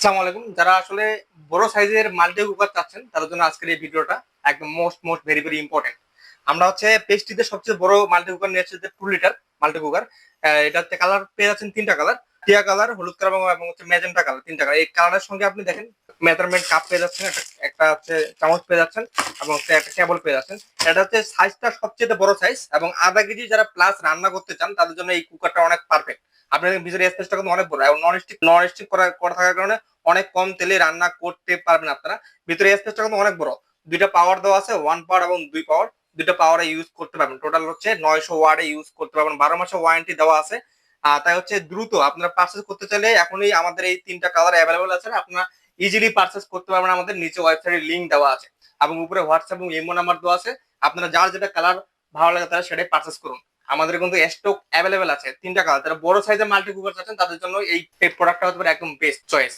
আসসালামু আলাইকুম। যারা আসলে বড় সাইজের মাল্টি কুকার চাচ্ছেন, তাদের জন্য আজকের এই ভিডিওটা একদম most most very very important আমরা হচ্ছে পেস্টিতে সবচেয়ে বড় মাল্টি কুকার নিয়ে এসেছি টু লিটার মাল্টি কুকার এটা হচ্ছে কালার পেয়ে যাচ্ছেন তিনটা কালার টিয়া কালার হলুদ কালার এবং হচ্ছে ম্যাজেন্টা কালার তিনটা কালার এই কালারের সঙ্গে আপনি দেখেন মেজারমেন্ট কাপ পেয়ে যাচ্ছেন, একটা হচ্ছে চামচ পেয়ে যাচ্ছেন এবং হচ্ছে একটা কেবল পেয়ে যাচ্ছেন। এটা হচ্ছে সাইজটা সবচেয়ে বড় সাইজ এবং আধা কেজি যারা প্লাস রান্না করতে চান, তাদের জন্য এই কুকারটা অনেক পারফেক্ট আপনাদের ভিতরে স্পেসটা কিন্তু অনেক বড় এবং নন স্টিক নন স্টিক করা থাকার কারণে অনেক কম তেলে রান্না করতে পারবেন আপনারা। ভিতরে স্পেসটা কিন্তু অনেক বড়। দুইটা পাওয়ার দেওয়া আছে ওয়ান পাওয়ার এবং দুই পাওয়ার দুইটা পাওয়ারে ইউজ করতে পারবেন। টোটাল হচ্ছে নয়শো ওয়ার্ডে ইউজ করতে পারবেন। বারো মাসে ওয়ারেন্টি দেওয়া আছে। তাই হচ্ছে দ্রুত আপনারা পার্চেস করতে চাইলে এখনই আমাদের এই তিনটা কালার অ্যাভেলেবল আছে আপনারা ইজিলি পার্চেস করতে পারবেন। আমাদের নিচে ওয়েবসাইটের লিঙ্ক দেওয়া আছে। এবং উপরে হোয়াটসঅ্যাপ এবং ইমো নাম্বার দেওয়া আছে। আপনারা যার যেটা কালার ভালো লাগে তারা সেটাই পার্চেস করুন। আমাদের কিন্তু স্টক অ্যাভেলেবেল আছে তিনটা কালার তারা বড় সাইজের মাল্টি কুকার আছেন তাদের জন্য এই প্রোডাক্টটা হতে পারে একদম বেস্ট চয়েস